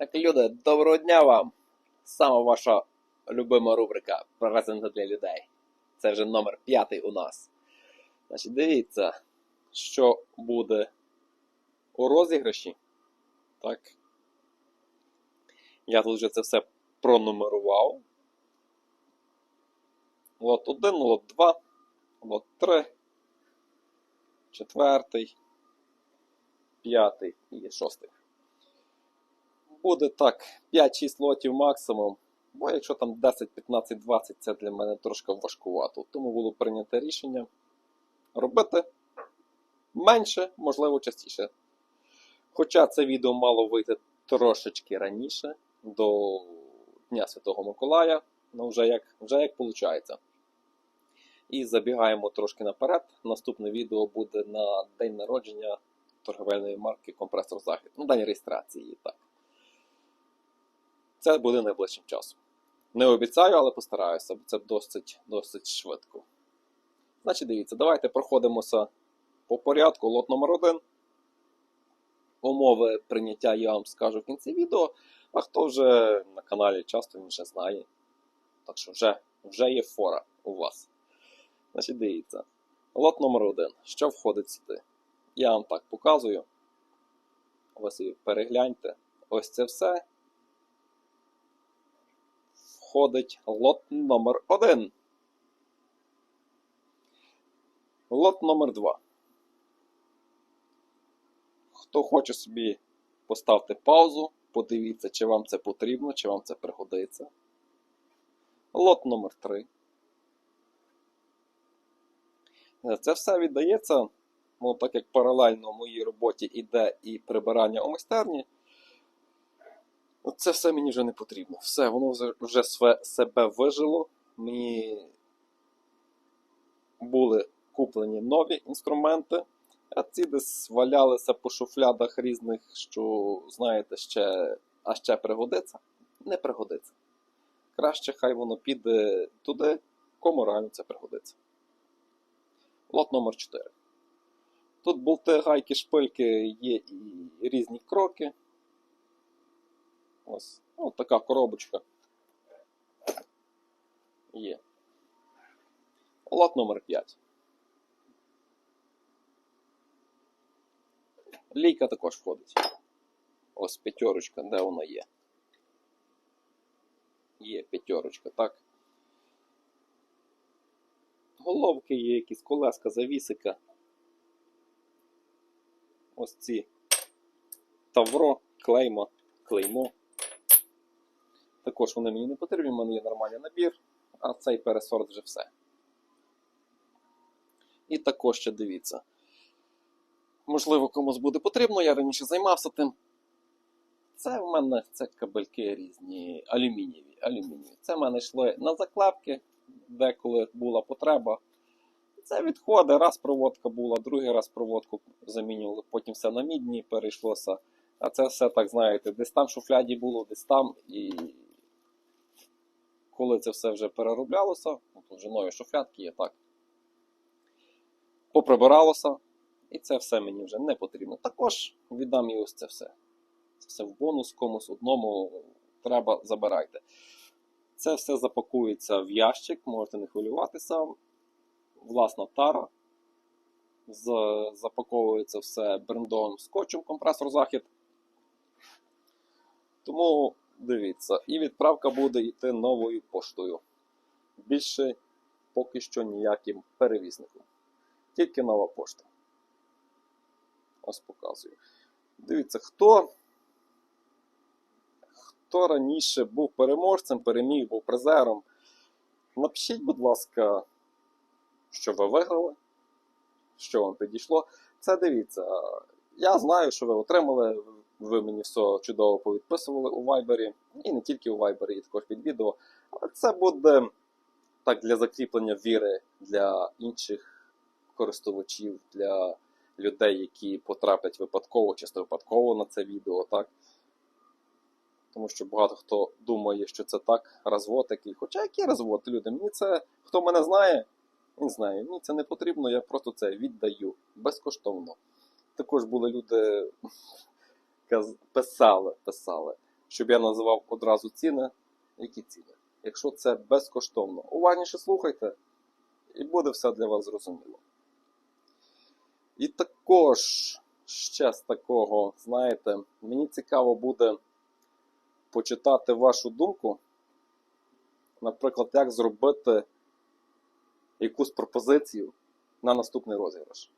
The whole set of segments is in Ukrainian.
Так, люди, доброго дня вам! Сама ваша любима рубрика Презент для людей. Це вже номер п'ятий у нас. Значить, дивіться, що буде у розіграші. Так. Я тут вже це все пронумерував. Лот 1, лот 2, лот 3, четвертий, п'ятий і шостий буде так 5-6 лотів максимум. Бо якщо там 10, 15, 20, це для мене трошки важкувато. Тому було прийнято рішення робити менше, можливо, частіше. Хоча це відео мало вийти трошечки раніше, до Дня Святого Миколая, ну вже як, вже як виходить. І забігаємо трошки наперед. Наступне відео буде на день народження торговельної марки Компресор Захід. Ну, день реєстрації, так. Це буде найближчим часом. Не обіцяю, але постараюся, бо це досить, досить швидко. Значить, дивіться, давайте проходимося по порядку. Лот номер 1 Умови прийняття я вам скажу в кінці відео, а хто вже на каналі часто він вже знає. Так що вже, вже є фора у вас. Значить, дивіться. Лот номер 1 Що входить сюди? Я вам так показую. Ось і перегляньте. Ось це все входить лот номер 1 Лот номер 2 Хто хоче собі поставте паузу, подивіться, чи вам це потрібно, чи вам це пригодиться. Лот номер 3 Це все віддається, ну, так як паралельно в моїй роботі йде і прибирання у майстерні. Ну, Це все мені вже не потрібно. Все, воно вже, себе вижило. Мені були куплені нові інструменти, а ці десь валялися по шуфлядах різних, що, знаєте, ще, а ще пригодиться. Не пригодиться. Краще хай воно піде туди, кому реально це пригодиться. Лот номер 4. Тут болти, гайки, шпильки є і різні кроки. Ось, ось така коробочка. Є. Лот номер 5. Лійка також входить. Ось п'ятерочка, де вона є? Є п'ятерочка, так. Головки є якісь колеска, завісика. Ось ці тавро, клейма, клеймо. Також вони мені не потрібні, в мене є нормальний набір, а цей пересорт вже все. І також ще дивіться. Можливо, комусь буде потрібно, я раніше займався тим. Це в мене це кабельки різні, алюмінієві. алюмінієві. Це в мене йшло на заклепки, деколи була потреба. Це відходи, раз проводка була, другий раз проводку замінювали, потім все на мідні перейшлося. А це все, так знаєте, десь там шуфляді було, десь там. І коли це все вже перероблялося, ну, тут вже нові шуфлядки є, так. Поприбиралося, і це все мені вже не потрібно. Також віддам і ось це все. Це все в бонус комусь одному треба, забирайте. Це все запакується в ящик, можете не хвилюватися. Власна тара. Запаковується все брендовим скотчем компресор захід. Тому дивіться, і відправка буде йти новою поштою. Більше поки що ніяким перевізником. Тільки нова пошта. Ось показую. Дивіться, хто, хто раніше був переможцем, переміг, був призером. Напишіть, будь ласка, що ви виграли, що вам підійшло. Це дивіться. Я знаю, що ви отримали. Ви мені все чудово повідписували у Viber, і не тільки у Viber, і також під відео. Але це буде так для закріплення віри для інших користувачів, для людей, які потраплять випадково, чисто випадково на це відео, так? Тому що багато хто думає, що це так, розвод такий. Хоча який розвод, люди? Мені це, хто мене знає, він знає, мені це не потрібно, я просто це віддаю безкоштовно. Також були люди, писали, писали. щоб я називав одразу ціни. Які ціни? Якщо це безкоштовно. Уважніше слухайте, і буде все для вас зрозуміло. І також ще з такого, знаєте, мені цікаво буде почитати вашу думку. Наприклад, як зробити якусь пропозицію на наступний розіграш.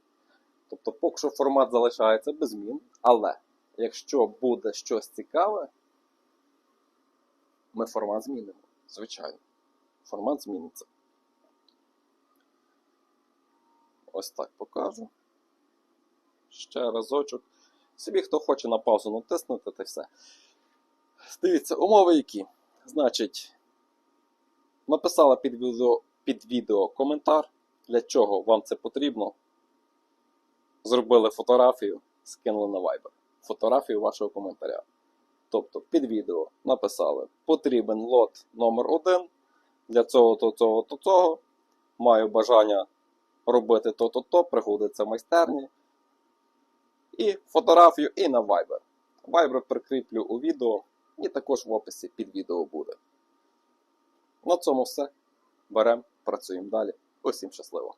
Тобто, поки що формат залишається без змін, але якщо буде щось цікаве, ми формат змінимо. Звичайно. Формат зміниться. Ось так покажу. Ще разочок. Собі хто хоче на паузу натиснути, та все. Дивіться, умови які. Значить, написала під відео, під відео коментар, для чого вам це потрібно. Зробили фотографію, скинули на Viber. Фотографію вашого коментаря. Тобто під відео написали: потрібен лот номер 1 для цього, то, цього, то, цього. Маю бажання робити то-то, то, приходиться в майстерні. І фотографію, і на Viber. Viber прикріплю у відео, і також в описі під відео буде. На цьому все. Беремо, працюємо далі. Усім щасливо!